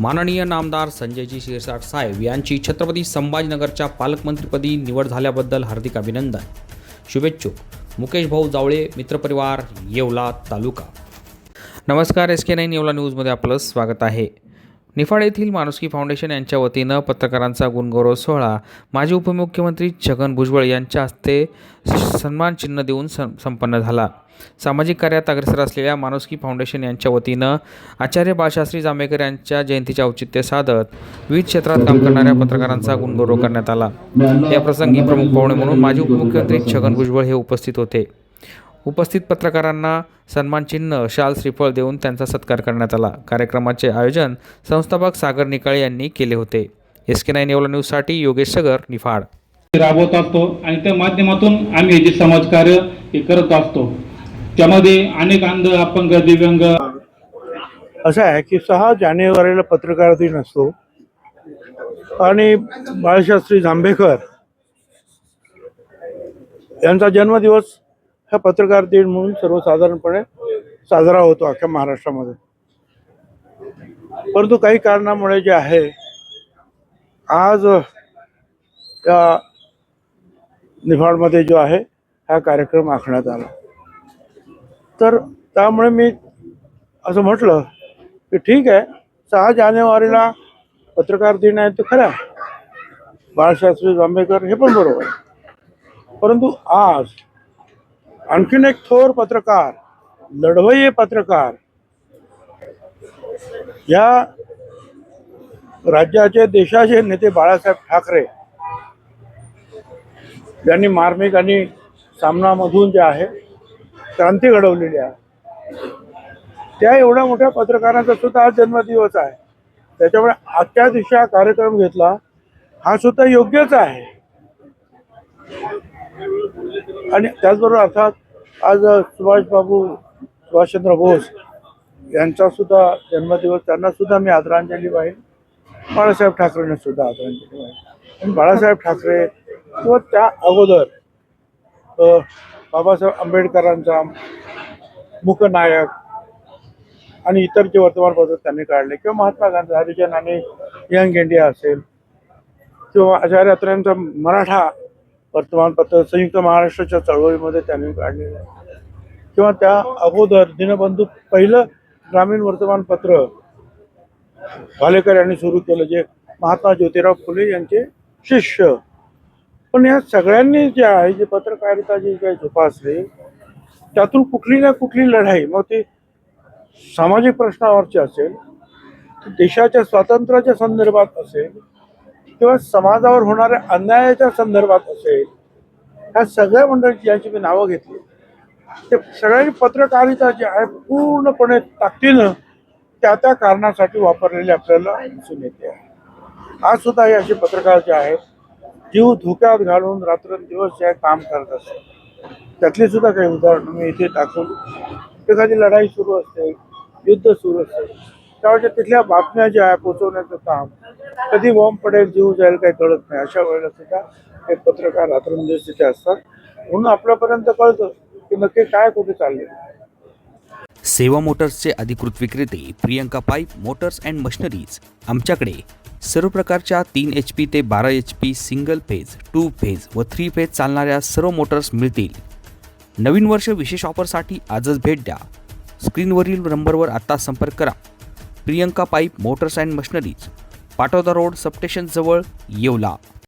माननीय नामदार संजयजी शिरसाट साहेब यांची छत्रपती संभाजीनगरच्या पालकमंत्रीपदी निवड झाल्याबद्दल हार्दिक अभिनंदन. शुभेच्छुक. मुकेश भाऊ जावळे मित्रपरिवार येवला तालुका. नमस्कार एस के नाईन येवला न्यूजमध्ये आपलं स्वागत आहे. निफाड येथील माणुसकी फाउंडेशन यांच्या वतीनं पत्रकारांचा गुणगौरव सोहळा. माजी उपमुख्यमंत्री छगन भुजबळ यांच्या हस्ते सन्मान चिन्ह देऊन सं संपन्न झाला. सामाजिक कार्यात अग्रेसर असलेल्या माणुसकी फाउंडेशन यांच्या वतीनं आचार्य बाळशास्त्री जांभेकर यांच्या जयंतीचे औचित्य साधत विविध क्षेत्रात काम करणाऱ्या पत्रकारांचा गुणगौरव करण्यात आला. या प्रसंगी प्रमुख पाहुणे म्हणून माजी उपमुख्यमंत्री छगन भुजबळ हे उपस्थित होते. उपस्थित पत्रकारांना सन्मान चिन्ह शाल श्रीफळ देऊन त्यांचा सत्कार करण्यात आला. कार्यक्रमाचे आयोजन संस्थापक सागर निकाळे यांनी केले होते. एस के नाईन येवला न्यूजसाठी योगेश सगर निफाड. राबवत असतो आणि त्या माध्यमातून आम्ही जे समाजकार्य हे करत असतो. त्यामध्ये अनेक अंध अपंग दिव्यांग. असं आहे की सहा जानेवारीला पत्रकार दिन असतो. आणि बाळशास्त्री जांभेकर यांचा जन्मदिवस हा पत्रकार दिन म्हणून सर्वसाधारणपणे साजरा होतो अख्ख्या महाराष्ट्रामध्ये. परंतु काही कारणामुळे जे आहे आज त्या निफाडमध्ये जो आहे हा कार्यक्रम आखण्यात आला. तर त्यामुळे मी असं म्हटलं की ठीक आहे सहा जानेवारीला पत्रकार दिन आहे ते खरा बाळशास्त्री जांभेकर हे पण बरोबर आहे. परंतु आज आणखीन एक थोर पत्रकार लढवय्ये पत्रकार या राज्याचे देशाचे नेते बाळासाहेब ठाकरे यांनी मार्मिक आणि सामनामधून जे आहे क्रांती घडवलेली आहे. त्या एवढ्या मोठ्या पत्रकारांचा सुद्धा आज जन्मदिवस आहे. त्याच्यामुळे आजच्या दिवशी हा कार्यक्रम घेतला हा सुद्धा योग्यच आहे. आणि त्याचबरोबर अर्थात आज सुभाषबाबू सुभाषचंद्र बोस यांचासुद्धा जन्मदिवस त्यांनासुद्धा मी आदरांजली वाहील बाळासाहेब ठाकरेंना सुद्धा आदरांजली वाहील आणि बाळासाहेब ठाकरे किंवा त्या अगोदर बाबासाहेब आंबेडकरांचा मुकनायक आणि इतर जे वर्तमानपत्र त्यांनी काढले. किंवा महात्मा गांधी हरिजन आणि यंग इंडिया असेल किंवा आचार्य अत्र्यांचा मराठा वर्तमानपत्र संयुक्त महाराष्ट्राच्या चळवळीमध्ये त्यांनी काढलेलं आहे. किंवा त्या अगोदर दिनबंधू पहिलं ग्रामीण वर्तमानपत्र भालेकर यांनी सुरू केलं जे महात्मा ज्योतिराव फुले यांचे शिष्य. पण या सगळ्यांनी जे आहे जे पत्रकारिता जी काही जोपासली त्यातून कुठली ना कुठली लढाई मग ती सामाजिक प्रश्नावरची असेल देशाच्या स्वातंत्र्याच्या संदर्भात असेल किंवा समाजावर होणाऱ्या अन्यायाच्या संदर्भात असेल ह्या सगळ्या मंडळी यांची मी नावं घेतली. ते सगळ्यांनी पत्रकारिता जी आहे पूर्णपणे ताकदीनं त्या त्या कारणासाठी वापरलेली आपल्याला दिसून येते. आज सुद्धा हे असे पत्रकार जे आहेत जीव धोक्यात घालून रात्रंदिवस जे काम करत असतात. त्यातली सुद्धा काही उदाहरणं मी इथे दाखवली. एखादी लढाई सुरू असते युद्ध सुरू असते त्यावेळेच्या तिथल्या बातम्या ज्या आहे पोचवण्याचं काम कधी बॉम्ब पडेल जीव जाईल काही कळत नाही. अशा वेळेला सुद्धा हे पत्रकार रात्रंदिवस तिथे असतात. म्हणून आपल्यापर्यंत कळतं की नक्की काय कुठे चालले सेवा मोटर्सचे अधिकृत विक्रेते Priyanka pipe motors and machineries आमच्याकडे सर्व प्रकारच्या तीन एच पी ते बारा H P single phase two phase व थ्री फेज चालणाऱ्या सर्व मोटर्स मिळतील. नवीन वर्ष विशेष ऑफरसाठी आजच भेट द्या. स्क्रीनवरील नंबरवर आत्ता संपर्क करा. Priyanka pipe motors and machineries. Patoda road सबस्टेशनजवळ Yeola.